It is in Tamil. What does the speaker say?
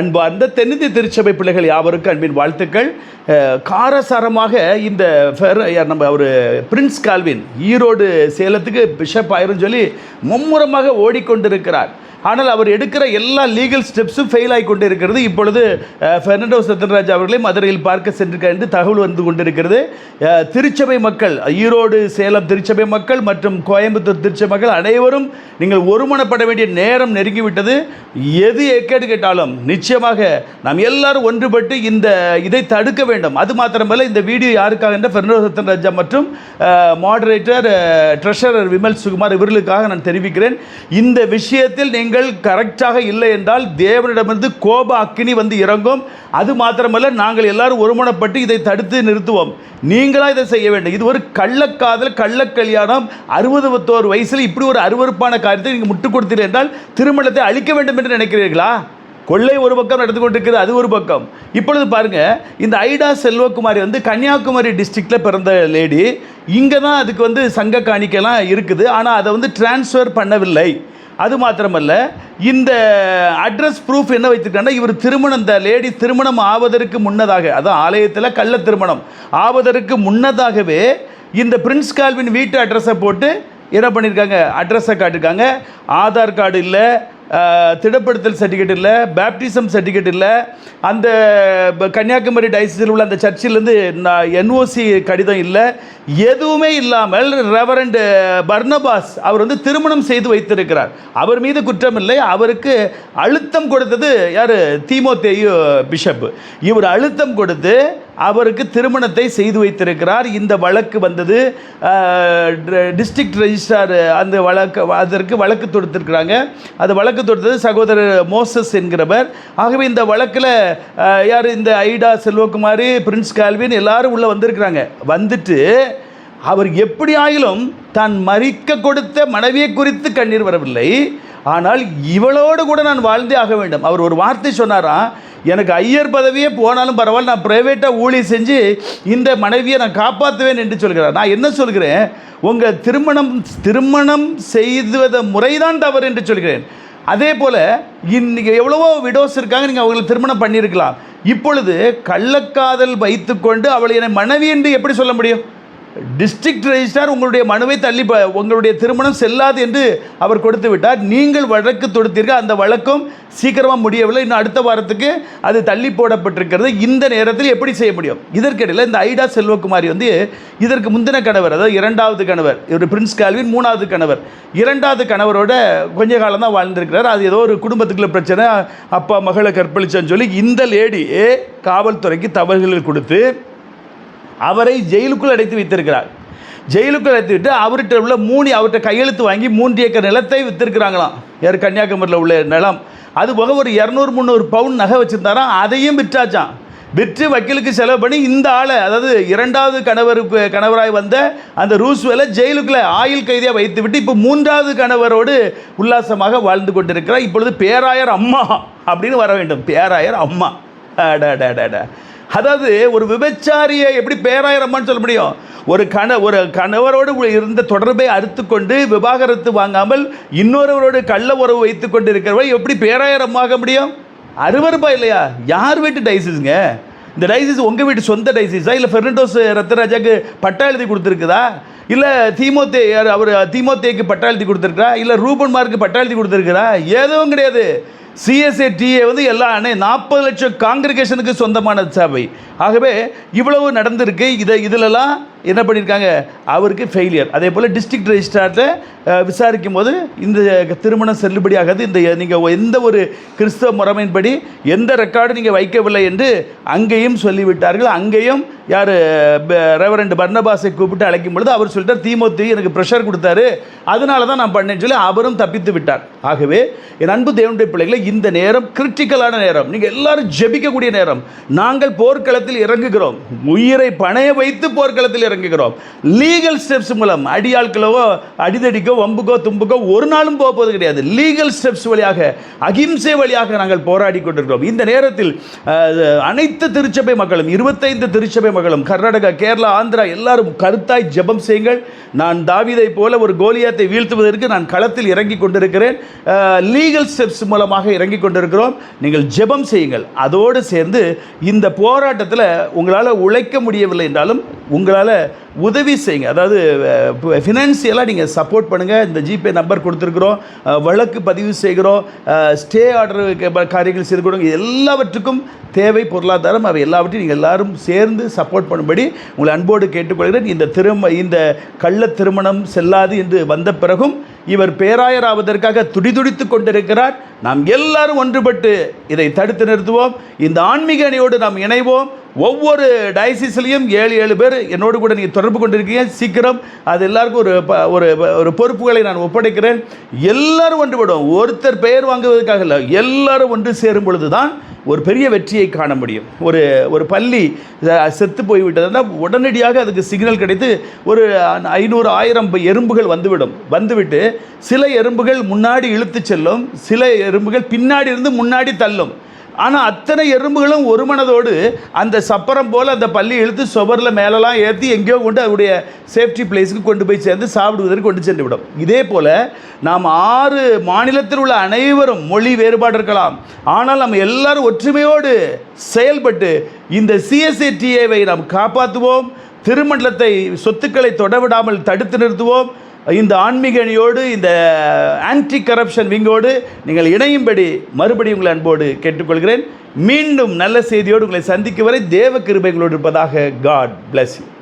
அன்பார்ந்த தென்னிந்திய திருச்சபை பிள்ளைகள் யாவருக்கும் அன்பின் வாழ்த்துக்கள். காரசாரமாக இந்த ஃபெர் யார் நம்ம அவர் பிரின்ஸ் கால்வின் ஈரோடு சேலத்துக்கு பிஷப் ஆயிரும் சொல்லி மும்முரமாக ஓடிக்கொண்டிருக்கிறார். ஆனால் அவர் எடுக்கிற எல்லா லீகல் ஸ்டெப்ஸும் ஃபெயில் ஆகி கொண்டு இருக்கிறது இப்பொழுது ஃபெர்னண்டோ சத்யராஜ் அவர்களை மதுரையில் பார்க்க சென்றிருக்கார் என்று தகவல் வந்து கொண்டிருக்கிறது. திருச்சபை மக்கள் ஈரோடு சேலம் திருச்சபை மக்கள் மற்றும் கோயம்புத்தூர் திருச்சபை மக்கள் அனைவரும் நீங்கள் ஒருமனப்பட வேண்டிய நேரம் நெருங்கிவிட்டது. எது எக்கேடு கேட்டாலும் நிச்சயமாக நாம் எல்லாரும் ஒன்றுபட்டு இந்த இதை தடுக்க வேண்டும் வேண்டும். அது மாத்திரமல்ல இந்த வீடியோ யாருக்காக என்ற பெர்னாண்டோ சத்யராஜா மற்றும் மாடரேட்டர் ட்ரெஷரர் விமல் சுகுமார் இவர்களுக்காக நான் தெரிவிக்கிறேன். இந்த விஷயத்தில் நீங்கள் கரெக்டாக இல்லை என்றால் தேவனிடமிருந்து கோப அக்கினி வந்து இறங்கும். அது மாத்திரமல்ல நாங்கள் எல்லாரும் ஒருமனப்பட்டு இதை தடுத்து நிறுத்துவோம். நீங்களா இதை செய்ய வேண்டும். இது ஒரு கள்ளக்காதல் கள்ளக்கல்யாணம். அறுபது வயசில் இப்படி ஒரு அருவருப்பான காரியத்தை நீங்கள் முட்டுக் கொடுத்தீர்கள் என்றால் திருமணத்தை அழிக்க வேண்டும் என்று நினைக்கிறீர்களா? கொள்ளை ஒரு பக்கம் நடந்து கொண்டிருக்கிறது அது ஒரு பக்கம். இப்பொழுது பாருங்கள் இந்த ஐடா செல்வகுமாரி வந்து கன்னியாகுமரி டிஸ்ட்ரிக்டில் பிறந்த லேடி இங்கே தான் அதுக்கு வந்து சங்க காணிக்கைலாம் இருக்குது. ஆனால் அதை வந்து டிரான்ஸ்ஃபர் பண்ணவில்லை. அது மாத்திரமல்ல இந்த அட்ரஸ் ப்ரூஃப் என்ன வைத்திருக்காங்கன்னா இவர் திருமணம் இந்த லேடி திருமணம் ஆவதற்கு முன்னதாக அதான் ஆலயத்தில் கள்ள திருமணம் ஆவதற்கு முன்னதாகவே இந்த பிரின்ஸ் கால்வின் வீட்டு அட்ரஸை போட்டு என்ன பண்ணியிருக்காங்க அட்ரஸை காட்டியிருக்காங்க ஆதார் கார்டு இல்லை திடப்படுத்தல் சர்டிஃபிகேட் இல்லை பேப்டிசம் சர்டிஃபிகேட் இல்லை. அந்த கன்னியாகுமரி டைசிஸில் உள்ள அந்த சர்ச்சிலேருந்து என்ஓசி கடிதம் இல்லை. எதுவுமே இல்லாமல் ரெவரண்ட் பர்னபாஸ் அவர் வந்து திருமணம் செய்து வைத்திருக்கிறார். அவர் மீது குற்றம் இல்லை. அவருக்கு அழுத்தம் கொடுத்தது யார்? தீமோத்தேயு பிஷப் இவர் அழுத்தம் கொடுத்து அவருக்கு திருமணத்தை செய்து வைத்திருக்கிறார். இந்த வழக்கு வந்தது டிஸ்ட்ரிக்ட் ரெஜிஸ்ட்ரார் அந்த வழக்கு அதற்கு வழக்கு தொடுத்திருக்கிறாங்க. அது வழக்கு தொடுத்தது சகோதரர் மோசஸ் என்கிறவர். ஆகவே இந்த வழக்கில் யார்? இந்த ஐடா செல்வகுமாரி பிரின்ஸ் கால்வின் எல்லாரும் உள்ளே வந்திருக்கிறாங்க. வந்துட்டு அவர் எப்படி ஆயிலும் தான் மறிக்க கொடுத்த மனைவியை குறித்து கண்ணீர் வரவில்லை. ஆனால் இவளோடு கூட நான் வாழ்ந்தே ஆக வேண்டும். அவர் ஒரு வார்த்தை சொன்னாராம் எனக்கு ஐயர் பதவியே போனாலும் பரவாயில்ல நான் ப்ரைவேட்டாக ஊழி செஞ்சு இந்த மனைவியை நான் காப்பாற்றுவேன் என்று சொல்கிறார். நான் என்ன சொல்கிறேன்? உங்கள் திருமணம் திருமணம் செய்துவத முறைதான் தவறு என்று சொல்கிறேன். அதே போல் இன்னைக்கு எவ்வளவோ விடோஸ் இருக்காங்க நீங்கள் அவங்களை திருமணம் பண்ணியிருக்கலாம். இப்பொழுது கள்ளக்காதல் வைத்துக்கொண்டு அவளை என்னை மனைவி என்று எப்படி சொல்ல முடியும்? டிஸ்ட்ரிக்ட் ரெஜிஸ்ட்ரார் உங்களுடைய மனுவை தள்ளி உங்களுடைய திருமணம் செல்லாது என்று அவர் கொடுத்து விட்டார். நீங்கள் வழக்கு தொடுத்தீர்கள். அந்த வழக்கம் சீக்கிரமாக முடியவில்லை. இன்னும் அடுத்த வாரத்துக்கு அது தள்ளி போடப்பட்டிருக்கிறது. இந்த நேரத்தில் எப்படி செய்ய முடியும்? இதற்கிடையில் இந்த ஐடா செல்வகுமாரி வந்து இதற்கு முந்தின கணவர் அதாவது இரண்டாவது கணவர் இவர் பிரின்ஸ் கால்வின் மூணாவது கணவர். இரண்டாவது கணவரோட கொஞ்ச காலம் தான் வாழ்ந்திருக்கிறார். அது ஏதோ ஒரு குடும்பத்துக்குள்ள பிரச்சனை. அப்பா மகளை கற்பழிச்சான்னு சொல்லி இந்த லேடியே காவல்துறைக்கு தவறுகள் கொடுத்து அவரை ஜெயிலுக்குள் அடைத்து வைத்திருக்கிறார். ஜெயிலுக்குள் அடைத்து விட்டு அவர்கிட்ட உள்ள மூணு அவர்கிட்ட கையெழுத்து வாங்கி மூன்று ஏக்கர் நிலத்தை வித்திருக்கிறாங்களாம். யார் கன்னியாகுமரியில் உள்ள நிலம். அது போக ஒரு இரநூறு முந்நூறு பவுன் நகை வச்சுருந்தாராம். அதையும் விற்றாச்சான் விற்று வக்கீலுக்கு செலவு பண்ணி இந்த ஆளை அதாவது இரண்டாவது கணவருக்கு கணவராய் வந்த அந்த ரூஸ்வெலை ஜெயிலுக்குள்ள ஆயுள் கைதியாக வைத்து விட்டு இப்போ மூன்றாவது கணவரோடு உல்லாசமாக வாழ்ந்து கொண்டிருக்கிறார். இப்பொழுது பேராயர் அம்மா அப்படின்னு வர வேண்டும். பேராயர் அம்மா. அடடடட. அதாவது ஒரு விபச்சாரியை எப்படி பேராயிரம்மான்னு சொல்ல முடியும்? ஒரு கண ஒரு கணவரோடு இருந்த தொடர்பை அறுத்துக்கொண்டு விவாகரத்து வாங்காமல் இன்னொருவரோடு கள்ள உறவு வைத்து கொண்டு இருக்கிறவரை எப்படி பேராயர் ஆக முடியும்? அருவருப்பா இல்லையா? யார் வீட்டு டைசிஸுங்க? இந்த டைசிஸ் உங்கள் வீட்டு சொந்த டைசிஸா? இல்லை ஃபெர்னண்டோஸ் ரத்தராஜாக்கு பட்டா எழுதி கொடுத்துருக்குதா? இல்லை தீமோத்தே யார் அவர் தீமோத்தேக்கு பட்டா எழுதி கொடுத்துருக்கா இல்லை ரூபன் மார்க்கு பட்டா எழுதி கொடுத்துருக்குறா? எதுவும் கிடையாது. சிஎஸ்ஏ டிஏ வந்து எல்லா அணை நாற்பது லட்சம் காங்கிரிகேஷனுக்கு சொந்தமான சபை ஆகவே இவ்வளவு நடந்திருக்கு. இதை இதிலெல்லாம் என்ன பண்ணியிருக்காங்க? அவருக்கு ஃபெயிலியர் அதே போல் டிஸ்ட்ரிக்ட் ரெஜிஸ்ட்ரார்ட்டில் விசாரிக்கும் போது இந்த திருமணம் செல்லுபடியாகாது இந்த நீங்கள் எந்த ஒரு கிறிஸ்தவ முறைமையின்படி எந்த ரெக்கார்டு நீங்கள் வைக்கவில்லை என்று அங்கேயும் சொல்லிவிட்டார்கள். அங்கேயும் யார் ரெவரண்ட் பர்ணபாஸை கூப்பிட்டு அழைக்கும் பொழுது அவர் சொல்லிட்டார் தீமோத்தி எனக்கு ப்ரெஷர் கொடுத்தாரு. அதனால தான் நான் பண்ணேன்னு சொல்லி அவரும் தப்பித்து விட்டார். ஆகவே என் அன்பு தேவனுடைய பிள்ளைகளை இந்த நேரம் கிரிட்டிக்கலான நேரம். நீங்கள் எல்லாரும் ஜெபிக்கக்கூடிய நேரம். நாங்கள் போர்க்களத்தில் இறங்குகிறோம். உயிரை பணைய வைத்து போர்க்களத்தில் இறங்குகிறோம். லீகல் ஸ்டெப்ஸ் மூலம் அடியாட்களவோ அடிதடிக்கோ வம்புக்கோ தும்புக்கோ ஒரு நாளும் போக போவது கிடையாது. லீகல் ஸ்டெப்ஸ் வழியாக அகிம்சை வழியாக நாங்கள் போராடி கொண்டிருக்கிறோம். இந்த நேரத்தில் அனைத்து திருச்சபை மக்களும் இருபத்தைந்து திருச்சபை மக்களும் கர்நாடகா கேரளா ஆந்திரா எல்லாரும் கருத்தாய் ஜெபம் செய்யுங்கள். நான் தாவிதை போல ஒரு கோலியாத்தை வீழ்த்துவதற்கு நான் களத்தில் இறங்கி கொண்டிருக்கிறேன். லீகல் ஸ்டெப்ஸ் மூலமாக இறங்கி கொண்டிருக்கிறோம். நீங்கள் ஜெபம் செய்யுங்கள். அதோடு சேர்ந்து இந்த போராட்டத்தில் உங்களால் உழைக்க முடியவில்லை என்றாலும் உங்களால் உதவி செய்யுங்க. அதாவது ஃபினான்சியலாக நீங்கள் சப்போர்ட் பண்ணுங்கள் இந்த ஜிபே நம்பர் கொடுத்துருக்குறோம். வழக்கு பதிவு செய்கிறோம். ஸ்டே ஆர்டர் காரியங்கள் செய்து கொடுங்க. இது எல்லாவற்றுக்கும் தேவை பொருளாதாரம் அவை எல்லாவற்றையும் நீங்கள் எல்லாரும் சேர்ந்து சப்போர்ட் பண்ணும்படி உங்களை அன்போடு கேட்டுக்கொள்கிறேன். இந்த திரும இந்த கள்ள திருமணம் செல்லாது என்று வந்த பிறகும் இவர் பேராயராவதற்காக துடிதுடித்து கொண்டிருக்கிறார். நாம் எல்லாரும் ஒன்றுபட்டு இதை தடுத்து நிறுத்துவோம். இந்த ஆன்மீக அணியோடு நாம் இணைவோம். ஒவ்வொரு டயசிஸ்லையும் ஏழு ஏழு பேர். என்னோடு கூட நீங்கள் தொடர்பு கொண்டிருக்கீங்க. சீக்கிரம் அது எல்லாருக்கும் ஒரு ப- ஒரு ஒரு பொறுப்புகளை நான் ஒப்படைக்கிறேன். எல்லாரும் ஒன்றுபடும் ஒருத்தர் பெயர் வாங்குவதற்காக இல்லை எல்லாரும் ஒன்று சேரும் பொழுது தான் ஒரு பெரிய வெற்றியை காண முடியும். ஒரு ஒரு பள்ளி செத்து போய்விட்டதுன்னா உடனடியாக அதுக்கு சிக்னல் கிடைத்து ஒரு ஐநூறு ஆயிரம் எறும்புகள் வந்துவிடும். வந்துவிட்டு சில எறும்புகள் முன்னாடி இழுத்து செல்லும் சில எறும்புகள் பின்னாடி இருந்து முன்னாடி தள்ளும். ஆனால் அத்தனை எறும்புகளும் ஒரு மனதோடு அந்த சப்பரம் போல் அந்த பள்ளி இழுத்து சுவரில் மேலெல்லாம் ஏற்றி எங்கேயோ கொண்டு அதனுடைய சேஃப்டி பிளேஸுக்கு கொண்டு போய் சேர்ந்து சாப்பிடுவதற்கு கொண்டு சென்று விடும். இதே போல் நாம் ஆறு மாநிலத்தில் உள்ள அனைவரும் மொழி வேறுபாடு இருக்கலாம். ஆனால் நம்ம எல்லாரும் ஒற்றுமையோடு செயல்பட்டு இந்த சிஎஸ்ஏடிஏவை நாம் காப்பாற்றுவோம். திருமண்டலத்தை சொத்துக்களை தொடவிடாமல் தடுத்து நிறுத்துவோம். இந்த ஆன்மீக அணியோடு இந்த ஆன்டி கரப்ஷன் விங்கோடு நீங்கள் இணையும்படி மறுபடியும் உங்களை அன்போடு கேட்டுக்கொள்கிறேன். மீண்டும் நல்ல செய்தியோடு உங்களை சந்திக்கும் வரை தேவ கிருபைகளோடு இருப்பதாக காட் பிளஸ் யூ